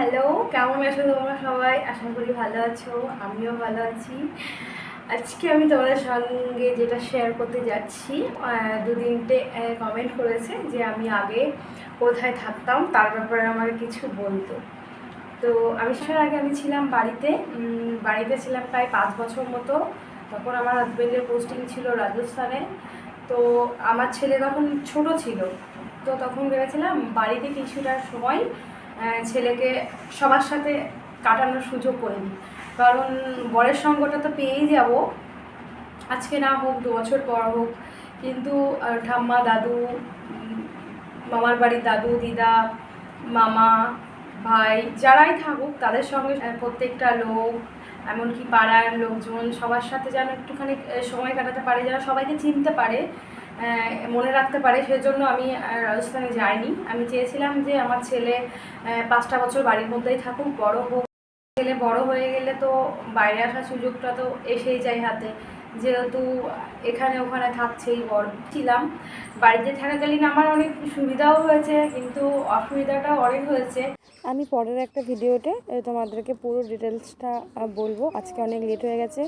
Hello, কেমন আছো তোমরা সবাই? আশা করি ভালো আছো, আমিও ভালো আছি। আজকে আমি তোমাদের সঙ্গে যেটা শেয়ার করতে যাচ্ছি দু তিনটে কমেন্ট করেছে যে আমি আগে কোথায় থাকতাম, তার ব্যাপারে আমাকে কিছু বলতো। তো আমি সেটার আগে আমি ছিলাম বাড়িতে বাড়িতে ছিলাম প্রায় পাঁচ বছর মতো। তখন আমার হাজব্যান্ডের পোস্টিং ছিল রাজস্থানে। তো আমার ছেলে তখন ছোট ছিল। তো তখন ভেবেছিলাম বাড়িতে কিছুটা সময় ছেলেকে সবার সাথে কাটানোর সুযোগ করে কারণ বরের সঙ্গটা তো পেয়েই যাব। আজকে না হোক, দু বছর পর হোক, কিন্তু ঠাম্মা, দাদু মামার বাড়ির দাদু, দিদা, মামা, ভাই, যারাই থাকুক, তাদের সঙ্গে প্রত্যেকটা লোক, এমনকি পাড়ার লোকজন, সবার সাথে যেন একটুখানি সময় কাটাতে পারে, যেন সবাইকে চিনতে পারে মনে রাখতে পারে, সেজন্য আমি রাজস্থানে যাইনি। আমি চেয়েছিলাম যে আমার ছেলে পাঁচটা বছর বাড়ির মধ্যেই থাকুক, বড় হোক। ছেলে বড় হয়ে গেলে তো বাইরে আসার সুযোগটা তো এসেই যায় হাতে। যেহেতু এখানে ওখানে থাকছেই বড় ছিলাম। বাড়িতে থাকাকালীন আমার অনেক সুবিধাও হয়েছে, কিন্তু অসুবিধাটাও অনেক হয়েছে। আমি পরের একটা ভিডিওতে তোমাদেরকে পুরো ডিটেলসটা বলব। আজকে অনেক লেট হয়ে গেছে।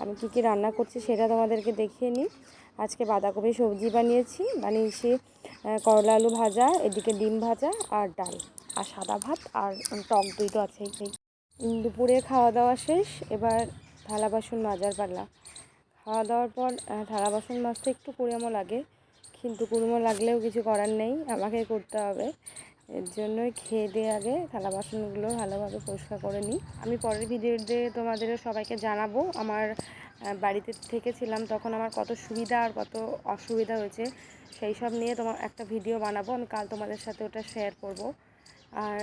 আমি কী কী রান্না করছি সেটা তোমাদেরকে দেখিয়ে নিই। আজকে বাঁধাকপি সবজি বানিয়েছি। বানিয়েছি করলা আলু ভাজা, এদিকে ডিম ভাজা আর ডাল। আর সাদা ভাত আর টক দই তো আছেই দুপুরে খাওয়া দাওয়া শেষ। এবার থালা বাসন মাজার পালা খাওয়া দাওয়ার পর থালা বাসন মাজতে একটু কুড়েমো লাগে। কিন্তু কুড়েমো লাগলেও কিছু করার নেই, আমাকে করতে হবে। এর জন্যই খেয়ে দিয়ে আগে থালা বাসনগুলো ভালোভাবে পরিষ্কার করে নিই। আমি পরের ভিডিওতে তোমাদের সবাইকে জানাব, আমার বাড়িতে থেকেছিলাম তখন আমার কত সুবিধা আর কত অসুবিধা হয়েছে। সেই সব নিয়ে তোমার একটা ভিডিও বানাবো, আমি কাল তোমাদের সাথে ওটা শেয়ার করব। আর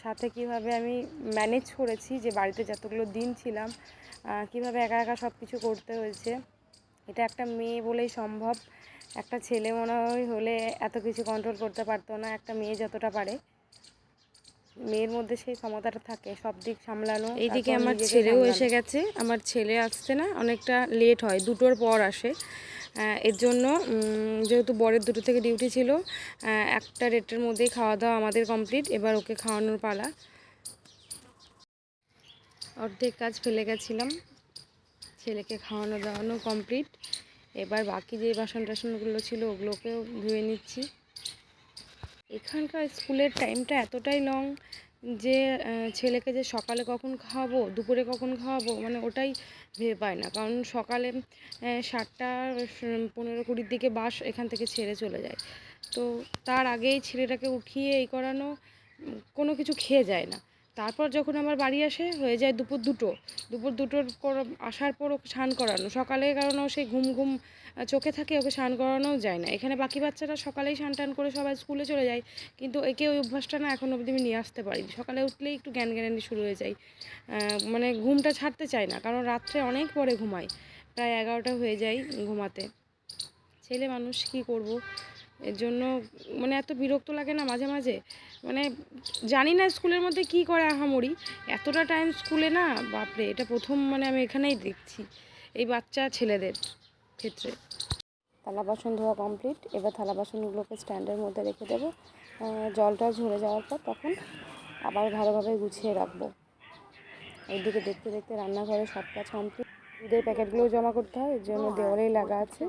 সাথে কীভাবে আমি ম্যানেজ করেছি যে বাড়িতে যতগুলো দিন ছিলাম কীভাবে একা একা সব কিছু করতে হয়েছে এটা একটা মেয়ে বলেই সম্ভব। একটা ছেলে মনে হয় হলে এত কিছু কন্ট্রোল করতে পারতো না একটা মেয়ে যতটা পারে। মেয়ের মধ্যে সেই ক্ষমতাটা থাকে সব দিক সামলানো এইদিকে আমার ছেলেও এসে গেছে আমার ছেলে আসতে না অনেকটা লেট হয় দুটোর পর আসে। এর জন্য যেহেতু বরের দুটো থেকে ডিউটি ছিল একটা রেটের মধ্যেই খাওয়া দাওয়া আমাদের কমপ্লিট, এবার ওকে খাওয়ানোর পালা। অর্ধেক কাজ ফেলে গেছিলাম, ছেলেকে খাওয়ানো দাওয়ানো কমপ্লিট। এবার বাকি যে বাসন টাসনগুলো ছিল, ওগুলোকেও ধুয়ে নিচ্ছি। এখানকার স্কুলের টাইমটা এতটাই লং যে ছেলেকে যে সকালে কখন খাওয়াবো, দুপুরে কখন খাওয়াবো মানে ওটাই ভেবে পায় না। কারণ সকালে সাতটা পনেরো কুড়ির দিকে বাস এখান থেকে ছেড়ে চলে যায়। তো তার আগেই ছেলেটাকে উঠিয়ে এই করানো, কোনো কিছু খেয়ে যায় না। তারপর যখন আমার বাড়ি আসে, হয়ে যায় দুপুর দুটো। দুপুর দুটোর পর আসার পর ওকে স্নান করানো। সকালে কারণ ও সেই ঘুম ঘুম চোখে থাকে, ওকে স্নান করানোও যায় না। এখানে বাকি বাচ্চারা সকালেই স্নান টান করে সবাই স্কুলে চলে যায়। কিন্তু একে ওই অভ্যাসটা না এখন অবধি আমি নিয়ে আসতে পারিনি। সকালে উঠলেই একটু জ্ঞান জ্ঞানানি শুরু হয়ে যায়। মানে ঘুমটা ছাড়তে চায় না। কারণ রাত্রে অনেক পরে ঘুমায়। প্রায় এগারোটা হয়ে যায় ঘুমাতে। ছেলে মানুষ কি করব? এর জন্য মানে এত বিরক্ত লাগে না মাঝে মাঝে। মানে জানি না স্কুলের মধ্যে কি করে আহামরি। এতটা টাইম স্কুলে না, বাপরে, এটা প্রথম মানে আমি এখানেই দেখছি। এই বাচ্চা ছেলেদের ক্ষেত্রে। থালা বাসন ধোয়া কমপ্লিট এবার থালা বাসনগুলোকে স্ট্যান্ডের মধ্যে রেখে দেবো। জলটা ঝরে যাওয়ার পর তখন আবার ভালোভাবে গুছিয়ে রাখব। এইদিকে দেখতে দেখতে রান্নাঘরে সব কাজ কমপ্লিট দুধের প্যাকেটগুলোও জমা করতে হয়, এর জন্য দেওয়ালেই লাগা আছে।